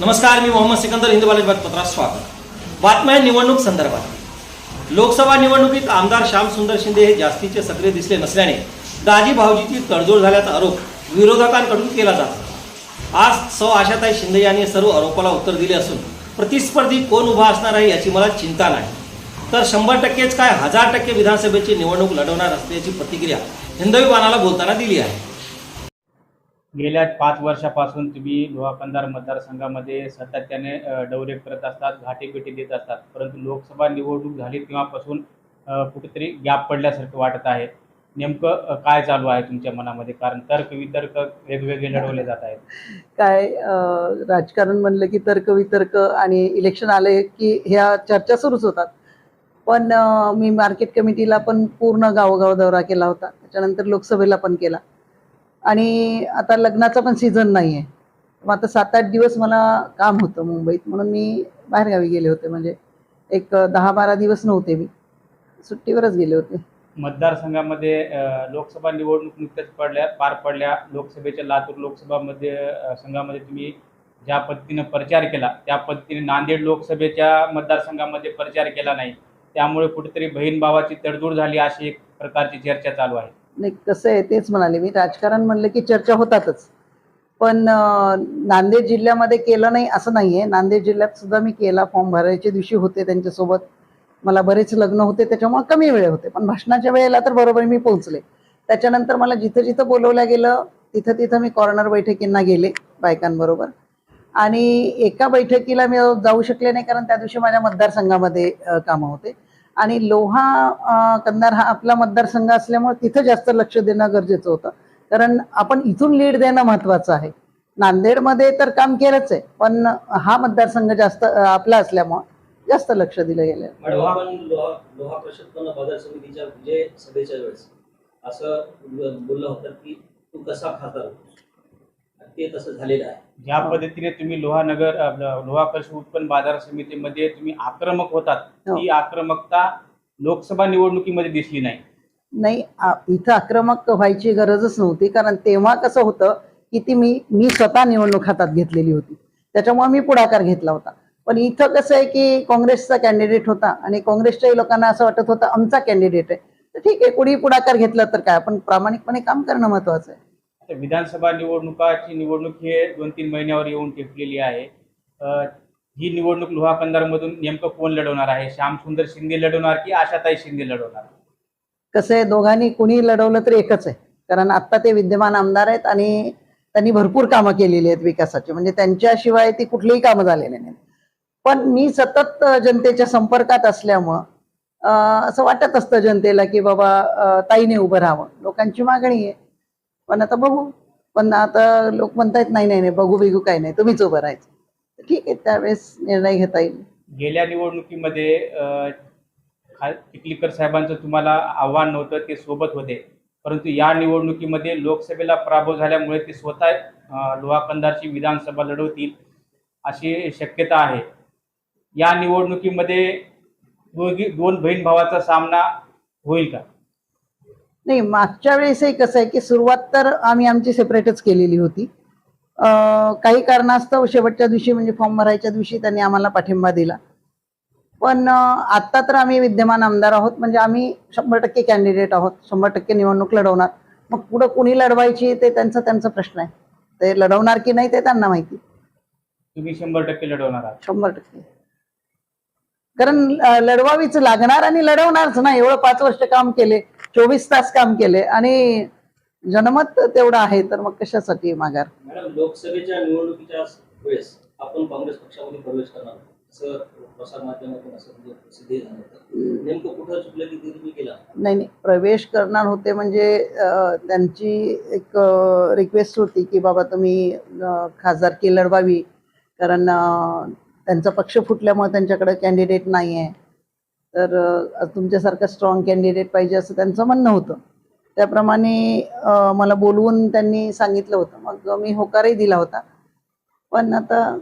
नमस्कार मी मोहम्मद सिकंदर हिंदू कॉलेज बातपत्रात स्वागत. बातम्या निवडणूक संदर्भात. लोकसभा निवडणुकीत आमदार श्यामसुंदर शिंदे हे जास्तीचे सक्रिय दिसले नसल्याने दाजी भाऊजीची तडजोड झाल्याचा आरोप विरोधकांकडून केला जातो आज सौ आशाताई शिंदे यांनी सर्व आरोपाला उत्तर दिले असून प्रतिस्पर्धी कोण उभा असणार आहे याची मला चिंता नाही. तर शंभर टक्केच काय हजार टक्के विधानसभेची निवडणूक लढवणार असल्याची प्रतिक्रिया हिंदवी बाणाला बोलताना दिली आहे. गेल्या पाच वर्षापासून तुम्ही लोहा कंधार मतदारसंघामध्ये सातत्याने अ, करत असतात घाटेपेटी देत असतात. परंतु लोकसभा निवडणूक झाली तेव्हापासून कुठेतरी गॅप पडल्यासारखं वाटत आहे. नेमकं काय चालू आहे तुमच्या मनामध्ये? कारण तर्क वितर्क वेगवेगळे लढवले जात आहेत. काय राजकारण म्हणलं की तर्क वितर्क आणि इलेक्शन आले की ह्या चर्चा सुरूच होतात. पण मी मार्केट कमिटीला पण पूर्ण गावोगाव दौरा केला होता. त्याच्यानंतर लोकसभेला पण केला. आणि आता लग्नाचा पण सीझन नाही आहे मग आता सात आठ दिवस मला काम होतं मुंबईत म्हणून मी बाहेरगावी गेले होते. म्हणजे एक दहा बारा दिवस नव्हते मी. सुट्टीवरच गेले होते. मतदारसंघामध्ये लोकसभा निवडणूक नुकत्याच पडल्या पार पडल्या. लोकसभेच्या लातूर लोकसभामध्ये संघामध्ये तुम्ही ज्या पद्धतीनं प्रचार केला त्या पद्धतीने नांदेड लोकसभेच्या मतदारसंघामध्ये प्रचार केला नाही. त्यामुळे कुठेतरी बहीण भावाची तडजोड झाली अशी एक प्रकारची चर्चा चालू आहे. नाही कसं आहे तेच म्हणाले मी. राजकारण म्हणलं की चर्चा होतातच. पण नांदेड जिल्ह्यामध्ये केलं नाही असं नाही आहे नांदेड जिल्ह्यात सुद्धा मी केला फॉर्म. भरायच्या दिवशी होते त्यांच्यासोबत. मला बरेच लग्न होते त्याच्यामुळे कमी वेळ होते. पण भाषणाच्या वेळेला तर बरोबर मी पोहोचले. त्याच्यानंतर मला जिथं जिथं बोलवलं गेलं तिथं तिथं मी कॉर्नर बैठकींना गेले बायकांबरोबर. आणि एका बैठकीला मी जाऊ शकले नाही कारण त्या दिवशी माझ्या मतदारसंघामध्ये कामं होते. आणि लोहा कन्नार कंधार हा आपला मतदारसंघ असल्यामुळे तिथं जास्त लक्ष देणं गरजेचं होतं. कारण आपण इथून लीड देणं महत्वाचं आहे. नांदेडमध्ये तर काम केलंच आहे पण हा मतदारसंघ जास्त आपला असल्यामुळं जास्त लक्ष दिलं गेलं लोहा लोहा बाजार समितीच्या म्हणजे सभेच्या वेळेस असं बोललं होतं की तू कसा खासदार ते तसं झालेलं आहे. ज्या पद्धतीने तुम्ही लोहानगर लोहा कृषी उत्पन्न बाजार समितीमध्ये तुम्ही आक्रमक होतात हो. ती आक्रमकता लोकसभा निवडणुकीमध्ये दिसली नाही. नाही आ- इथं आक्रमक व्हायची गरजच नव्हती कारण तेव्हा कसं होतं की ती मी मी स्वतः निवडणूक हातात घेतलेली होती. त्याच्यामुळे मी पुढाकार घेतला होता. पण इथं कसं आहे की काँग्रेसचा कॅन्डिडेट होता आणि काँग्रेसच्याही लोकांना असं वाटत होतं आमचा कॅन्डिडेट आहे. तर ठीक आहे कुणी पुढाकार घेतला तर काय आपण प्रामाणिकपणे काम करणं महत्वाचं आहे. विधानसभा निवडणुकाची निवडणूक हे दोन तीन महिन्यावर येऊन टेकलेली आहे. ही निवडणूक लोहाकंदारमधून नेमकं कोण लढवणार आहे? श्यामसुंदर शिंदे लढवणार की आशाताई शिंदे लढवणार? कसं आहे दोघांनी कुणी लढवलं तर एकच आहे. कारण आत्ता ते विद्यमान आमदार आहेत आणि त्यांनी भरपूर कामं केलेली आहेत विकासाची. म्हणजे त्यांच्याशिवाय ती कुठलीही कामं झालेली नाहीत. पण मी सतत जनतेच्या संपर्कात असल्यामुळं असं वाटत असतं जनतेला की बाबा ताईने उभं राहावं. लोकांची मागणी आहे. पण आता बघू. पण आता लोक म्हणतायत नाही नाही नाही बघू बिघू काही नाही तुम्हीच उभं राहायचं. ठीक आहे त्यावेळेस निर्णय घेता येईल. गेल्या निवडणुकीमध्ये खा चिखलीकर साहेबांचं तुम्हाला आव्हान नव्हतं ते सोबत होते. परंतु या निवडणुकीमध्ये लोकसभेला पराभव झाल्यामुळे ते स्वतः अ, विधानसभा लढवतील अशी शक्यता आहे. या निवडणुकीमध्ये दोघी दोन बहीण भावाचा सामना होईल का? नाही मागच्या वेळेसही कसं आहे की सुरुवात तर आम्ही आमची सेपरेटच केलेली होती. काही कारणास्तव शेवटच्या दिवशी म्हणजे फॉर्म भरायच्या दिवशी त्यांनी आम्हाला पाठिंबा दिला. पण अं, आत्ता तर आम्ही विद्यमान आमदार आहोत म्हणजे आम्ही शंभर टक्के कॅन्डिडेट आहोत शंभर टक्के निवडणूक लढवणार. मग पुढं कुणी लढवायची ते त्यांचा त्यांचा प्रश्न आहे. ते लढवणार की नाही ते त्यांना माहिती. तुम्ही शंभर टक्के लढवणार आहात. शंभर टक्के. कारण लढवावीच लागणार आणि लढवणारच ना एवढं पाच वर्ष काम केले. चोवीस तास काम केले आणि जनमत तेवढं आहे तर मग कशासाठी माघार? मॅडम लोकसभेच्या निवडणुकीच्या वेळेस आपण काँग्रेस पक्षामध्ये प्रवेश करणार आहोत. असं प्रसार माध्यमातून असं म्हणजे प्रसिद्धी झालं होतं. नेमकं कुठं चुकलं की ते तुम्ही केला? नाही नाही. प्रवेश करणार होते म्हणजे त्यांची एक रिक्वेस्ट होती की बाबा तुम्ही खासदारकी लढवावी. कारण त्यांचा पक्ष फुटल्यामुळे त्यांच्याकडे कॅन्डिडेट नाही आहे तर तुमच्यासारखं स्ट्रॉंग कॅन्डिडेट पाहिजे असं त्यांचं म्हणणं होतं. त्याप्रमाणे मला बोलवून त्यांनी सांगितलं होतं. मग मी होकारही दिला होता. पण आता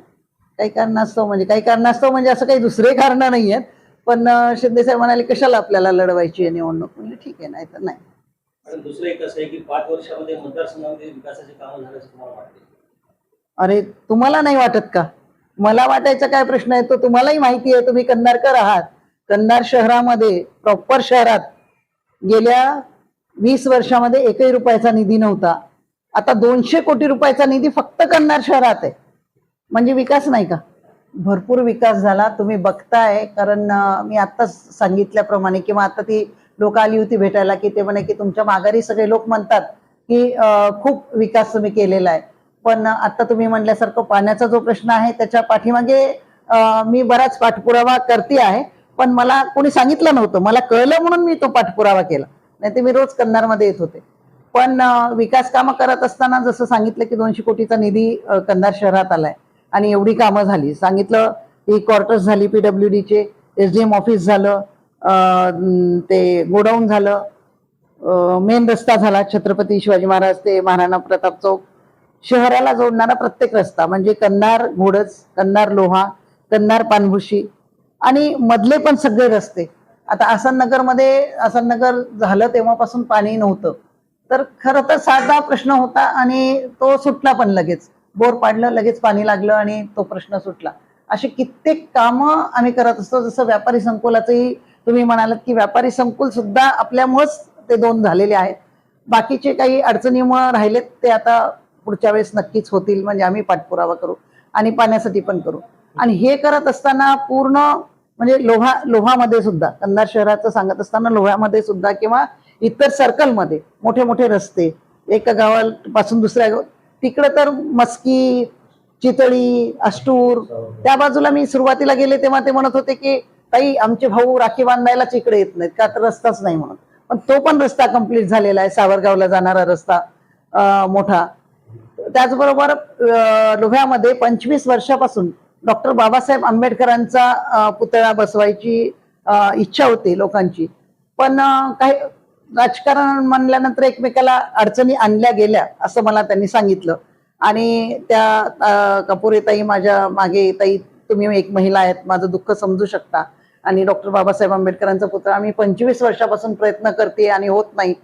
काही कारणास्तव म्हणजे काही कारणास्तव म्हणजे असं काही दुसरे कारणं नाही आहेत. पण शिंदे साहेब म्हणाले कशाला आपल्याला लढवायची आहे निवडणूक? म्हणजे ठीक आहे नाही तर नाही. आणि दुसरं एक असं आहे की पाच वर्षामध्ये मतदारसंघामध्ये विकासाची कामं झाल्याचं तुम्हाला वाटते? अरे तुम्हाला नाही वाटत का? मला वाटायचा काय प्रश्न आहे? तो तुम्हालाही माहिती आहे. तुम्ही कन्नारकर आहात. कन्नार शहरामध्ये प्रॉपर शहरात गेल्या वीस वर्षामध्ये एकही रुपयाचा निधी नव्हता. आता दोनशे कोटी रुपयाचा निधी फक्त कन्नार शहरात आहे. म्हणजे विकास नाही का? भरपूर विकास झाला. तुम्ही बघताय कारण मी आत्ताच सांगितल्याप्रमाणे किंवा आता ती लोक आली होती भेटायला की ते म्हणे की तुमच्या माघारी सगळे लोक म्हणतात की खूप विकास तुम्ही केलेला आहे. पण आता तुम्ही म्हणल्यासारखं पाण्याचा जो प्रश्न आहे त्याच्या पाठीमागे मी बराच पाठपुरावा करते आहे. पण मला कोणी सांगितलं नव्हतं. मला कळलं म्हणून मी तो पाठपुरावा केला. नाही ते मी रोज कन्नारमध्ये येत होते. पण विकास कामं करत असताना जसं सांगितलं की दोनशे कोटीचा निधी अं, कन्नार शहरात आलाय आणि एवढी कामं झाली. सांगितलं की क्वार्टर्स झाली पीडब्ल्यू डीचे एस डी एम ऑफिस झालं ते गोडाऊन झालं मेन रस्ता झाला छत्रपती शिवाजी महाराज ते महाराणा प्रताप चौक. शहराला जोडणारा प्रत्येक रस्ता म्हणजे कन्नार घोडज कन्नार लोहा कन्नार पानभुशी आणि मधले पण सगळे रस्ते. आता आसन नगरमध्ये आसन नगर झालं तेव्हापासून पाणी नव्हतं. तर खरं तर साधा प्रश्न होता आणि तो सुटला पण लगेच. बोर पाडलं लगेच पाणी लागलं आणि तो प्रश्न सुटला. अशी कित्येक कामं आम्ही करत असतो. जसं व्यापारी संकुलाचंही तुम्ही म्हणालात की व्यापारी संकुल सुद्धा आपल्यामुळंच ते दोन झालेले आहेत. बाकीचे काही अडचणीमुळं राहिलेत ते आता पुढच्या वेळेस नक्कीच होतील. म्हणजे आम्ही पाठपुरावा करू आणि पाण्यासाठी पण करू. आणि हे करत असताना पूर्ण म्हणजे लोहा लोहामध्ये सुद्धा कंधार शहराचं सांगत असताना लोह्यामध्ये सुद्धा किंवा इतर सर्कलमध्ये मोठे मोठे रस्ते एका गावापासून दुसऱ्या गाव तिकडं तर मस्की चितळी अष्टूर त्या बाजूला मी सुरुवातीला गेले तेव्हा ते म्हणत होते की ताई आमचे भाऊ राखी बांधायलाच इकडे येत नाहीत का तर रस्ताच नाही म्हणून. पण तो पण रस्ता कंप्लीट झालेला आहे सावरगावला जाणारा रस्ता मोठा. त्याचबरोबर लोह्यामध्ये पंचवीस वर्षापासून डॉक्टर बाबासाहेब आंबेडकरांचा पुतळा बसवायची इच्छा होती लोकांची. पण काही राजकारण म्हणल्यानंतर एकमेकाला अडचणी आणल्या गेल्या असं मला त्यांनी सांगितलं. आणि त्या अं, कपुरेताई माझ्या मागे ताई तुम्ही एक महिला आहेत माझं दुःख समजू शकता. आणि डॉक्टर बाबासाहेब आंबेडकरांचा पुतळा मी पंचवीस वर्षापासून प्रयत्न करते आणि होत नाही.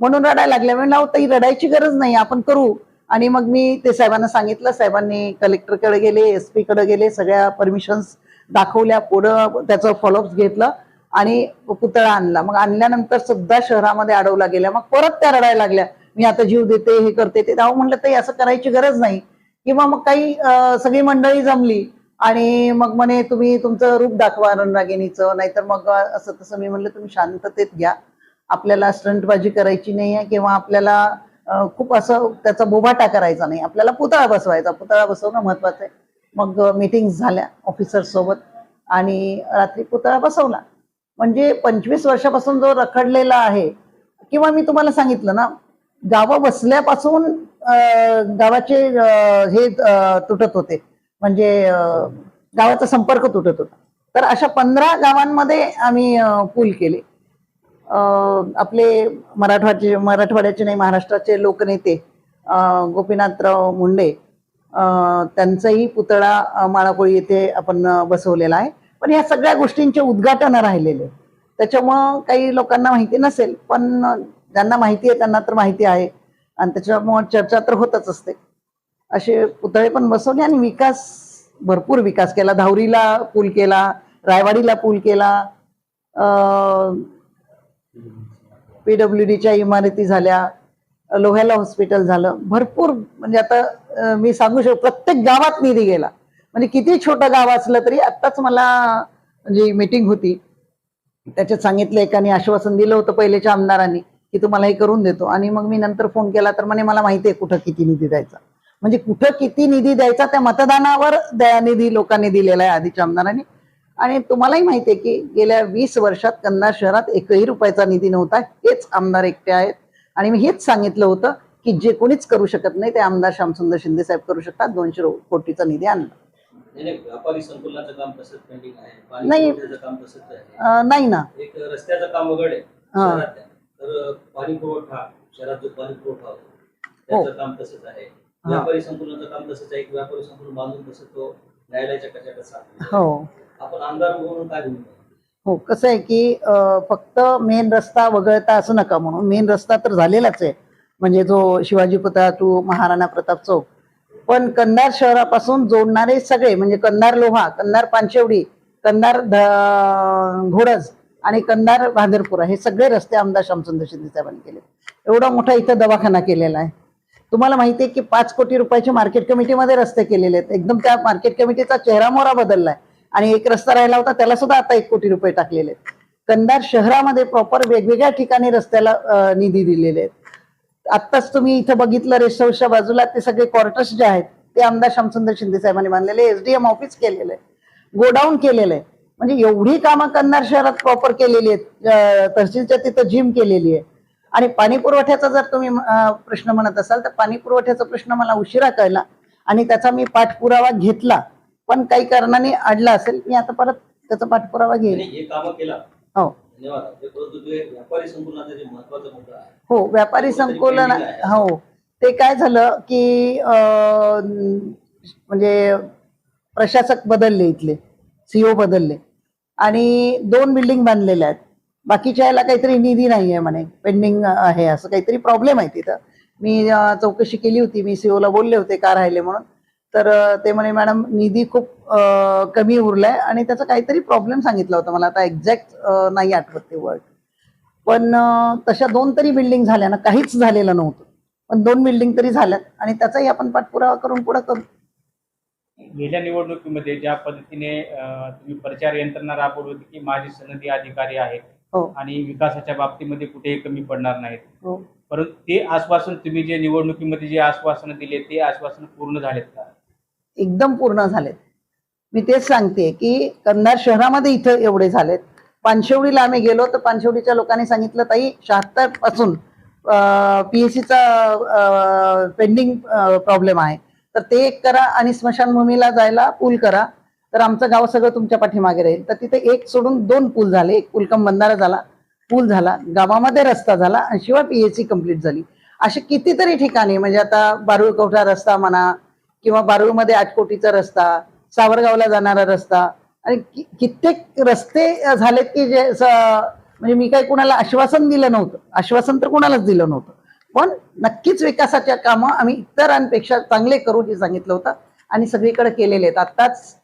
म्हणून रडायला लागल्या. मी ताई रडायची गरज नाही आपण करू. आणि मग मी ते साहेबांना सांगितलं साहेबांनी कलेक्टरकडे गेले एसकडे गेले सगळ्या परमिशन्स दाखवल्या पुढं त्याचं फॉलोअप घेतलं आणि पुतळा आणला. मग आणल्यानंतर सुद्धा शहरामध्ये अडवला गेला मग परत त्या रडायला लागल्या. मी आता जीव देते हे करते ते. तेव्हा म्हणलं ते असं करायची गरज नाही. किंवा मग काही सगळी मंडळी जमली आणि मग म्हणे तुम्ही तुमचं रूप दाखवा रणरागिणीचं नाहीतर मग असं तसं मी म्हणलं तुम्ही शांततेत घ्या. आपल्याला स्टंटबाजी करायची नाही आहे किंवा आपल्याला खूप असं त्याचा बोभाटा करायचा नाही. आपल्याला पुतळा बसवायचा. पुतळा बसवणं महत्वाचं आहे. मग मीटिंग झाल्या ऑफिसर सोबत आणि रात्री पुतळा बसवला. म्हणजे पंचवीस वर्षापासून जो रखडलेला आहे किंवा मी तुम्हाला सांगितलं ना गावं बसल्यापासून गावाचे हे तुटत होते. म्हणजे गावाचा संपर्क तुटत होता. तर अशा पंधरा गावांमध्ये आम्ही पूल केले. आपले मराठवाचे मराठवाड्याचे नाही महाराष्ट्राचे लोकनेते गोपीनाथराव मुंडे त्यांचाही पुतळा माळाकोळी येथे आपण बसवलेला आहे. पण या सगळ्या गोष्टींचे उद्घाटन राहिलेले. त्याच्यामुळं काही लोकांना माहिती नसेल पण ज्यांना माहिती आहे त्यांना तर माहिती आहे. आणि त्याच्यामुळं चर्चा तर होतच असते. असे पुतळे पण बसवले आणि विकास भरपूर विकास केला. धावरीला पूल केला रायवाडीला पूल केला. पीडब्ल्यू डीच्या इमारती झाल्या लोह्याला हॉस्पिटल झालं. भरपूर म्हणजे आता मी सांगू शकतो प्रत्येक गावात निधी गेला. म्हणजे किती छोटं गाव असलं तरी आत्ताच मला म्हणजे जी मीटिंग होती. त्याच्यात सांगितलं एकाने आश्वासन दिलं होतं पहिलेच्या आमदारांनी की तुम्हाला हे करून देतो. आणि मग मी नंतर फोन केला तर म्हणे मला माहिती आहे कुठं किती निधी द्यायचा. म्हणजे कुठं किती निधी द्यायचा त्या मतदानावर दयानिधी लोकांनी दिलेला आहे आधीच्या आमदारांनी. आणि तुम्हालाही माहिती आहे की गेल्या वीस वर्षात कन्नड शहरात एकही रुपयाचा निधी नव्हता हेच आमदार एकटे आहेत. आणि मी हेच सांगितलं होतं की जे कोणीच करू शकत नाही ते आमदार श्यामसुंदर शिंदे साहेब करू शकतात दोनशे कोटीचा निधी आणला. नाही, नाही, ना. एक रस्त्याचं काम वगैरे पाणी पुरवठा शहरात जो पाणी पुरवठा होतो त्याचं काम तसंच आहे. व्यापारी संकुलाचं काम तसंच आहे एक व्यापारी संकुल बांधून तसं तो न्यायालयाच्या कचाट्यात सापडला. हो. आपण आमदार म्हणून काय हो कसं आहे की फक्त मेन रस्ता वगळता असं नका म्हणून मेन रस्ता तर झालेलाच आहे. म्हणजे जो शिवाजी पुतळा टू महाराणा प्रताप चौक. पण कंधार शहरापासून जोडणारे सगळे म्हणजे कंधार लोहा कंधार पानशेवडी कंधार घोडज आणि कंधार भादरपुरा हे सगळे रस्ते आमदार श्यामचंद्र शिंदे साहेबांनी केले एवढा मोठा इथं दवाखाना केलेला आहे. तुम्हाला माहिती आहे की पाच कोटी रुपयाचे मार्केट कमिटीमध्ये रस्ते केलेले आहेत. एकदम त्या मार्केट कमिटीचा चेहरा मोहरा बदललाय. आणि एक रस्ता राहिला होता त्याला सुद्धा आता एक कोटी रुपये टाकलेले आहेत. कंधार शहरामध्ये प्रॉपर वेगवेगळ्या ठिकाणी रस्त्याला निधी दिलेले आहेत. आत्ताच तुम्ही इथं बघितलं रेस्ट हाऊसच्या बाजूला ते सगळे क्वार्टर्स जे आहेत ते आमदार शामसुंदर शिंदे साहेबांनी बांधलेले एसडीएम ऑफिस केलेलं आहे. गोडाऊन केलेलं आहे. म्हणजे एवढी कामं कंधार शहरात प्रॉपर केलेली आहेत. तहसीलच्या तिथं जिम केलेली आहे. आणि पाणी पुरवठ्याचा जर तुम्ही प्रश्न म्हणत असाल तर पाणी पुरवठ्याचा प्रश्न मला उशिरा कळला. आणि त्याचा मी पाठपुरावा घेतला. पण काही कारणाने अडला असेल मी आता परत त्याचा पाठपुरावा घेईन. आणि हे कामं केला. हो. धन्यवाद. ते परंतु ते व्यापारी संकुलाचा जे महत्त्वाचा मुद्दा आहे. हो व्यापारी कुठेतरी संकुलन आहे. हो. ते काय झालं की अं, म्हणजे प्रशासक बदलले इथले सीओ बदलले. आणि दोन बिल्डिंग बांधलेल्या आहेत. बाकीच्या याला काहीतरी निधी नाही आहे म्हणे पेंडिंग आहे असं काहीतरी प्रॉब्लेम आहे तिथं. मी अं, चौकशी केली होती मी सीओला बोलले होते का राहिले म्हणून. तर ते म्हणे मॅडम निधी खूप कमी उरलाय आणि त्याचा काहीतरी प्रॉब्लेम सांगितला होता मला. आता एक्झॅक्ट नाही आठवत ते वर्ड पण तशा दोन तरी बिल्डिंग झाल्या ना काहीच झालेलं नव्हतं. पण दोन बिल्डिंग तरी झाल्यात आणि त्याचाही आपण पाठपुरावा करून पुढे करू. गेल्या निवडणुकीमध्ये ज्या पद्धतीने तुम्ही प्रचार यंत्रणा राबवली होती की माझे सनदी अधिकारी आहेत हो. आणि विकासाच्या बाबतीमध्ये कुठेही कमी पडणार नाहीत. हो. परंतु ते आश्वासन तुम्ही जे निवडणुकीमध्ये जे आश्वासन दिले ते आश्वासन पूर्ण झालेत का? एकदम पूर्ण झालेत. मी तेच सांगते की कंधार शहरामध्ये इथं एवढे झालेत. पानशेवडीला आम्ही गेलो तर पानशेवडीच्या लोकांनी सांगितलं ताई शहात्तरपासून पीएससीचा पेंडिंग प्रॉब्लेम आहे. तर ते एक करा आणि स्मशानभूमीला जायला पूल करा. तर आमचं गाव सगळं तुमच्या पाठीमागे राहील. तर तिथे एक सोडून दोन पूल झाले. एक पुलकम बंधारा झाला पूल झाला गावामध्ये रस्ता झाला आणि शिवाय पीएससी कंप्लीट झाली. अशी कितीतरी ठिकाणी म्हणजे आता बारुळकवठा रस्ता म्हणा किंवा बारूळमध्ये आठ कोटीचा रस्ता सावरगावला जाणारा रस्ता आणि कित्येक रस्ते झालेत की जे म्हणजे मी काही कुणाला आश्वासन दिलं नव्हतं. आश्वासन तर कुणालाच दिलं नव्हतं. पण नक्कीच विकासाच्या कामं आम्ही इतरांपेक्षा चांगले करू जे सांगितलं होतं आणि सगळीकडे केलेले आहेत. आत्ताच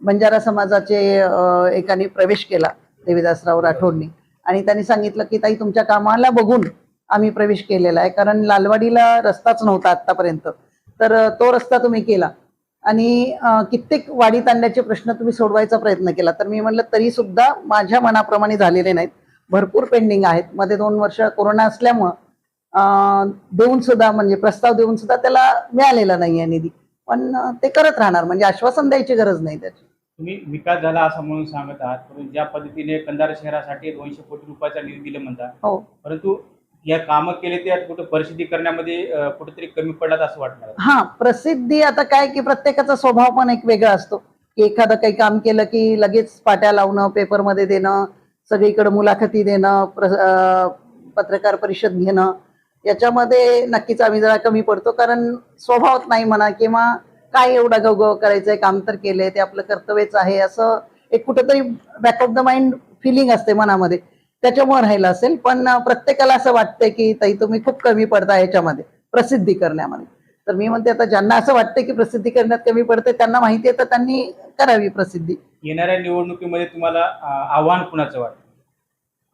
बंजारा समाजाचे एकाने प्रवेश केला देवीदासराव राठोडनी. आणि त्यांनी सांगितलं की ताई तुमच्या कामाला बघून आम्ही प्रवेश केलेला आहे. कारण लालवाडीला रस्ताच नव्हता आतापर्यंत तर तो रस्ता तुम्ही केला. आणि कित्येक वाडी तांड्याचे प्रश्न तुम्ही सोडवायचा प्रयत्न केला. तर मी म्हणलं तरी सुद्धा माझ्या मनाप्रमाणे झालेले नाहीत. भरपूर पेंडिंग आहेत. मध्ये दोन वर्ष कोरोना असल्यामुळं देऊन सुद्धा म्हणजे प्रस्ताव देऊन सुद्धा त्याला मिळालेला नाही आहे निधी. पण ते करत राहणार. म्हणजे आश्वासन द्यायची गरज नाही त्याची. तुम्ही विकास झाला असं म्हणून सांगत आहात. ज्या पद्धतीने कंधार शहरासाठी दोनशे कोटी रुपयाचा निधी दिला म्हणतात हो. परंतु या कामं केले ते कुठं प्रसिद्धी करण्यामध्ये कुठेतरी कमी पडत असं वाटणार हा प्रसिद्धी आता काय की प्रत्येकाचा स्वभाव पण एक वेगळा असतो. की एखादं काही काम केलं की लगेच पाट्या लावणं पेपरमध्ये देणं सगळीकडे मुलाखती देणं पत्रकार परिषद घेणं याच्यामध्ये नक्कीच आम्ही जरा कमी पडतो. कारण स्वभावात नाही म्हणा किंवा काय एवढा गवगव करायचंय काम तर केलंय ते आपलं कर्तव्यच आहे असं एक कुठंतरी back of the mind feeling असते मनामध्ये. त्याच्यामुळे राहिलं असेल. पण प्रत्येकाला असं वाटतंय की ताई तुम्ही खूप कमी पडता याच्यामध्ये प्रसिद्धी करण्यामध्ये. तर मी म्हणते आता ज्यांना असं वाटतं की प्रसिद्धी करण्यात कमी पडते त्यांना माहिती आहे तर त्यांनी करावी प्रसिद्धी. येणाऱ्या निवडणुकीमध्ये तुम्हाला आव्हान कुणाचं वाटतं?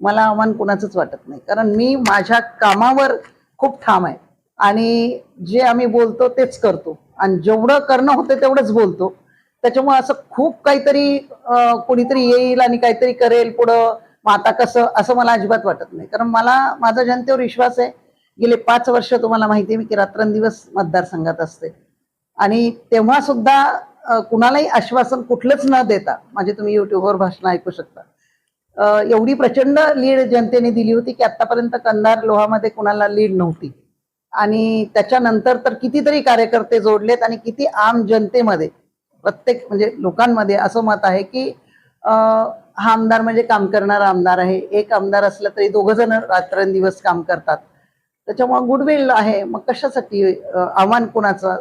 मला आव्हान कुणाचंच वाटत नाही. कारण मी माझ्या कामावर खूप ठाम आहे. आणि जे आम्ही बोलतो तेच करतो. आणि जेवढं करणं होतं तेवढंच बोलतो. त्याच्यामुळे असं खूप काहीतरी कोणीतरी येईल आणि काहीतरी करेल पुढं. मग आता कसं असं मला अजिबात वाटत नाही. कारण मला माझा जनतेवर विश्वास आहे. गेले पाच वर्ष तुम्हाला माहिती आहे मी की रात्रंदिवस मतदारसंघात असते. आणि तेव्हा सुद्धा कुणालाही आश्वासन कुठलंच न देता म्हणजे तुम्ही युट्यूबवर भाषण ऐकू शकता. एवढी प्रचंड लीड जनतेने दिली होती की आतापर्यंत कंधार लोहामध्ये कुणाला लीड नव्हती. आणि त्याच्यानंतर तर कितीतरी कार्यकर्ते जोडलेत आणि किती आम जनतेमध्ये प्रत्येक म्हणजे लोकांमध्ये असं मत आहे की हा आमदार म्हणजे काम करणारा आमदार आहे. एक आमदार असला तरी दोघ जण रात्रंदिवस काम करतात. त्याच्यामुळे गुडविल आहे. मग कशासाठी आव्हान कुणाचं?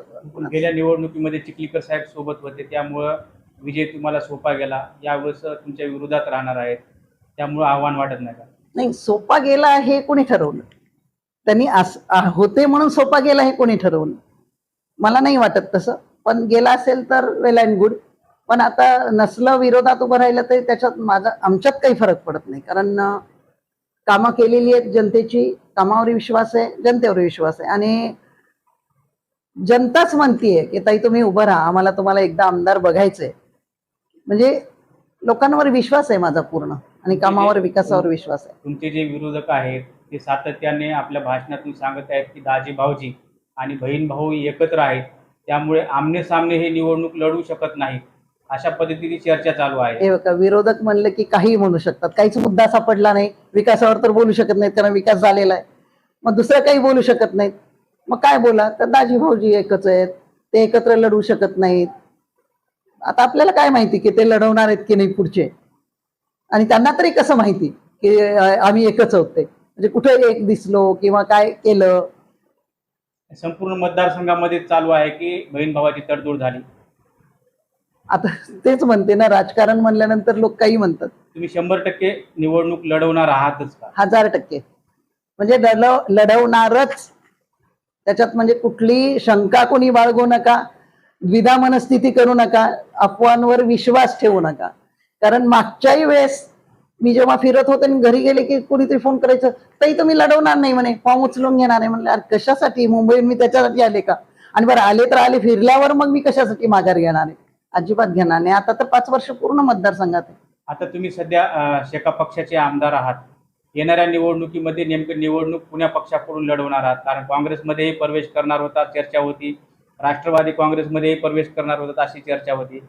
गेल्या निवडणुकीमध्ये चिखलीकर साहेब सोबत होते. त्यामुळं विजय तुम्हाला सोपा गेला. यावेळेस तुमच्या विरोधात राहणार आहेत. त्यामुळं आव्हान वाटत नाही का? नाही सोपा गेला हे कोणी ठरवलं? त्यांनी होते म्हणून सोपा गेला हे कोणी ठरवलं? मला नाही वाटत तसं. पण गेला असेल तर वेल अँड गुड पण आता नसलं विरोधात उभं राहिलं तर त्याच्यात माझा आमच्यात काही फरक पडत नाही. कारण कामं केलेली आहेत जनतेची कामावर विश्वास आहे जनतेवर विश्वास आहे. आणि जनताच म्हणतीये की ताई तुम्ही उभं राहा. आम्हाला तुम्हाला एकदा आमदार बघायचंय. म्हणजे लोकांवर विश्वास आहे माझा पूर्ण. आणि कामावर विकासावर विश्वास आहे. तुमचे जे विरोधक आहेत ते सातत्याने आपल्या भाषणातून सांगत आहेत की दाजी भाऊजी आणि बहीण भाऊ एकत्र आहेत. त्यामुळे आमने सामने हे निवडणूक लढू शकत नाहीत. अशा पद्धतीची चर्चा चालू आहे. हे बघा विरोधक म्हणलं की काही म्हणू शकतात. काहीच मुद्दा सापडला नाही. विकासावर तर बोलू शकत नाहीत कारण विकास झालेला आहे. मग दुसरं काही बोलू शकत नाहीत. मग काय बोला? तर दाजी भाऊजी एकच आहेत. ते एकत्र लढू शकत नाहीत. आता आपल्याला काय माहिती की ते लढवणार आहेत की नाही पुढचे? आणि त्यांना तरी कसं माहिती की आम्ही एकच आहोत ते? म्हणजे कुठे एक दिसलो किंवा काय केलं? संपूर्ण मतदारसंघामध्ये चालू आहे की बहीण भावाची तडजोड झाली. आता तेच म्हणते ना राजकारण म्हणल्यानंतर लोक काही म्हणतात. तुम्ही शंभर टक्के निवडणूक लढवणार आहातच का? हजार टक्के. म्हणजे लढव लढवणारच. त्याच्यात म्हणजे कुठली शंका कोणी बाळगू नका द्विधा मनस्थिती करू नका अफवांवर विश्वास ठेवू नका. कारण मागच्याही वेळेस मी जेव्हा फिरत होते आणि घरी गेले की कोणीतरी फोन करायचं ताई तुम्ही लढवणार नाही म्हणे फॉर्म उचलून घेणार आहे म्हणलं अरे कशासाठी? मुंबईत मी त्याच्यासाठी आले का? आणि बरं आले तर आले फिरल्यावर मग मी कशासाठी माघार घेणार आहे? अजिबात घेणार नाही. आता तर पाच वर्ष पूर्ण मतदारसंघात आहे. आता तुम्ही सध्या अं, शेका पक्षाचे आमदार आहात. येणाऱ्या निवडणुकीमध्ये नेमकं निवडणूक पुण्या पक्षाकडून लढवणार आहात? कारण काँग्रेसमध्येही प्रवेश करणार होता चर्चा होती. राष्ट्रवादी काँग्रेसमध्येही प्रवेश करणार होतात अशी चर्चा होती.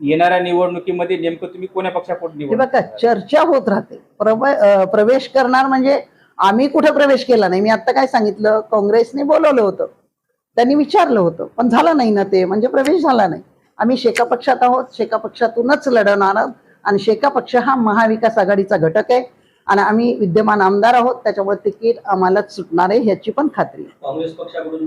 येणाऱ्या निवडणुकीमध्ये नेमकं तुम्ही कोण्या पक्षाकडून हे बघा चर्चा होत राहते. प्रव- अं, प्रवेश करणार म्हणजे आम्ही कुठे प्रवेश केला नाही? मी आता काय सांगितलं? काँग्रेसने बोलवलं होतं. त्यांनी विचारलं होतं. पण झालं नाही ना ते. म्हणजे प्रवेश झाला नाही. आम्ही शेका पक्षात आहोत शेका पक्षातूनच लढवणार आहोत आणि शेका पक्ष हा महाविकास आघाडीचा घटक आहे आणि आम्ही विद्यमान आमदार आहोत त्याच्यामुळे तिकीट आम्हालाच सुटणार आहे ह्याची पण खात्री. काँग्रेस पक्षाकडून.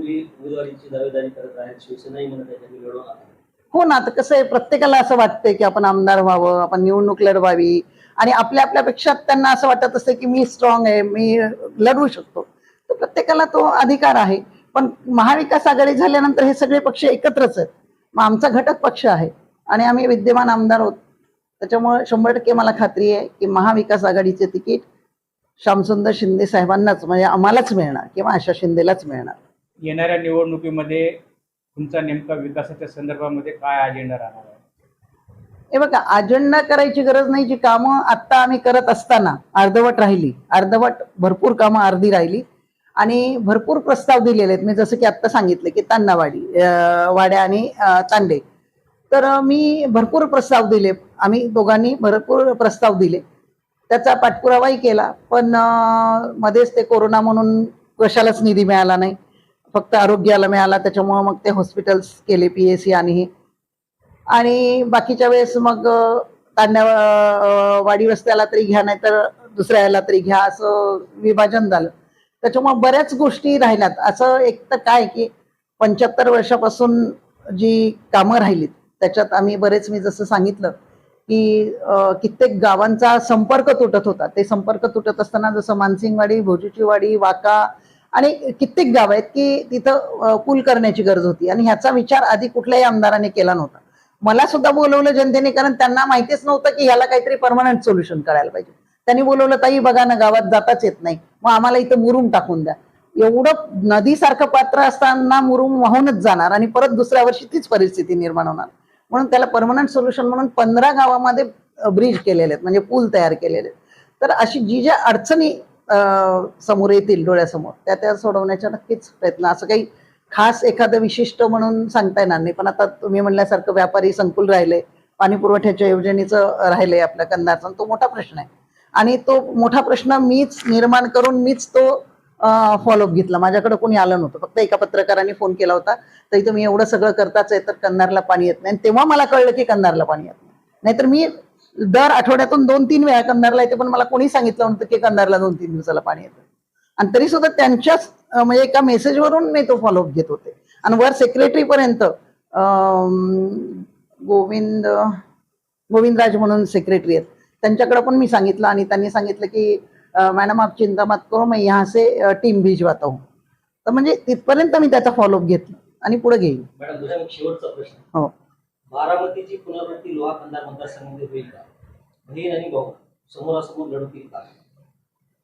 हो ना आता कसं आहे प्रत्येकाला असं वाटतंय की आपण आमदार व्हावं आपण निवडणूक लढवावी आणि आपल्या आपल्यापेक्षा त्यांना असं वाटत असतं की मी स्ट्रॉंग आहे मी लढवू शकतो तर प्रत्येकाला तो अधिकार आहे पण महाविकास आघाडी झाल्यानंतर हे सगळे पक्ष एकत्रच आहेत मग आमचा घटक पक्ष आहे. आणि आम्ही विद्यमान आमदार आहोत. त्याच्यामुळे शंभर टक्के मला खात्री आहे की महाविकास आघाडीचे तिकीट श्यामसुंदर शिंदे साहेबांनाच म्हणजे आम्हालाच मिळणार किंवा आशा शिंदेलाच मिळणार. येणाऱ्या निवडणुकीमध्ये तुमचा नेमका विकासाच्या संदर्भामध्ये काय अजेंडा राहणार आहे? हे बघा अजेंडा करायची गरज नाही. जी कामं आत्ता आम्ही करत असताना अर्धवट राहिली. अर्धवट भरपूर कामं अर्धी राहिली. आणि भरपूर प्रस्ताव दिलेले आहेत. मी जसं की आत्ता सांगितलं की तान्नावाडी वाड्या आणि तांडे. तर मी भरपूर प्रस्ताव दिले. आम्ही दोघांनी भरपूर प्रस्ताव दिले. त्याचा पाठपुरावाही केला. पण मध्येच ते कोरोना म्हणून कशालाच निधी मिळाला नाही. फक्त आरोग्याला मिळाला. त्याच्यामुळं मग ते हॉस्पिटल्स केले पी एस सी आणि हे. आणि बाकीच्या वेळेस मग तांड्या वाडी रस्त्याला तरी घ्या नाही तर दुसऱ्या याला तरी घ्या असं विभाजन झालं. त्याच्यामुळे बऱ्याच गोष्टी राहिल्यात. असं एक तर काय की पंच्याहत्तर वर्षापासून जी कामं राहिलीत त्याच्यात आम्ही बरेच मी जसं सांगितलं की कित्येक गावांचा संपर्क तुटत होता. ते संपर्क तुटत असताना जसं मानसिंगवाडी भोजूचीवाडी वाका आणि कित्येक गाव आहेत की तिथं पूल करण्याची गरज होती आणि ह्याचा विचार आधी कुठल्याही आमदाराने केला नव्हता. मला सुद्धा बोलवलं जनतेने कारण त्यांना माहितीच नव्हतं की ह्याला काहीतरी परमनंट सोल्युशन करायला पाहिजे. त्यांनी बोलवलं ताई बघा ना गावात जाताच येत नाही. मग आम्हाला इथं मुरुम टाकून द्या. एवढं नदीसारखं पात्र असताना मुरुम वाहूनच जाणार आणि परत दुसऱ्या वर्षी तीच परिस्थिती निर्माण होणार. म्हणून त्याला परमनंट सोल्युशन म्हणून पंधरा गावामध्ये ब्रिज केलेले आहेत म्हणजे पूल तयार केलेले आहेत. तर अशी जी ज्या अडचणी समोर येतील डोळ्यासमोर त्या त्या सोडवण्याचा नक्कीच प्रयत्न. असं काही खास एखादं विशिष्ट म्हणून सांगता येणार नाही. पण आता तुम्ही म्हणल्यासारखं व्यापारी संकुल राहिले पाणी पुरवठ्याच्या योजनेचं राहिले आपल्या कंदारचा तो मोठा प्रश्न आहे. आणि तो मोठा प्रश्न मीच निर्माण करून मीच तो फॉलोअप घेतला. माझ्याकडे कोणी आलं नव्हतं. फक्त एका पत्रकाराने फोन केला होता. तरी तुम्ही एवढं सगळं करताच आहे तर कन्नारला पाणी येत नाही. आणि तेव्हा मला कळलं की कन्नारला पाणी येत नाही. नाहीतर मी दर आठवड्यातून दोन तीन वेळा कन्नारला येते पण मला कोणी सांगितलं नव्हतं की कन्नारला दोन तीन दिवसाला पाणी येतं. आणि तरी सुद्धा त्यांच्याच म्हणजे एका मेसेजवरून मी तो फॉलोअप घेत होते. आणि वर सेक्रेटरी पर्यंत गोविंद गोविंदराज म्हणून सेक्रेटरी आहेत. त्यांच्याकडे पण मी सांगितलं आणि त्यांनी सांगितलं की मॅडम आप चिंता मत करो मैं यहाँ से टीम भिजवाता हूँ. तर म्हणजे तिथपर्यंत मी त्याचा फॉलोअप घेतला आणि पुढे घेईल मॅडम दुसरा एक शेवटचा प्रश्न. हो. बारामतीची पुनरावृत्ती लोहा खंडार मतदारसंघामध्ये होईल का? बहीण आणि भाऊ समोरासमोर लढतील का?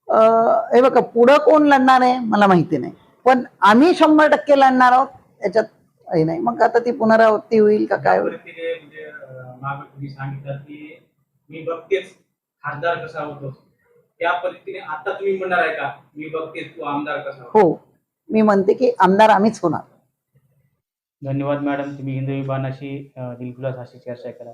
अं, हे बघा पुढं कोण लढणार आहे मला माहिती नाही. पण आम्ही शंभर टक्के लढणार आहोत त्याच्यात हे नाही. मग आता ती पुनरावृत्ती होईल का काय होईल? म्हणजे अं, मागं तुम्ही सांगितलं की मी बघतेच खासदार कसा होतो. त्या परिस्थितीने आता तुम्ही म्हणणार आहे का मी बघतेच तू आमदार कसा होतो. हो मी म्हणते की आमदार आम्हीच होणार. धन्यवाद मॅडम तुम्ही हिंदू विभागाशी दिलखुलास अशी चर्चा करा.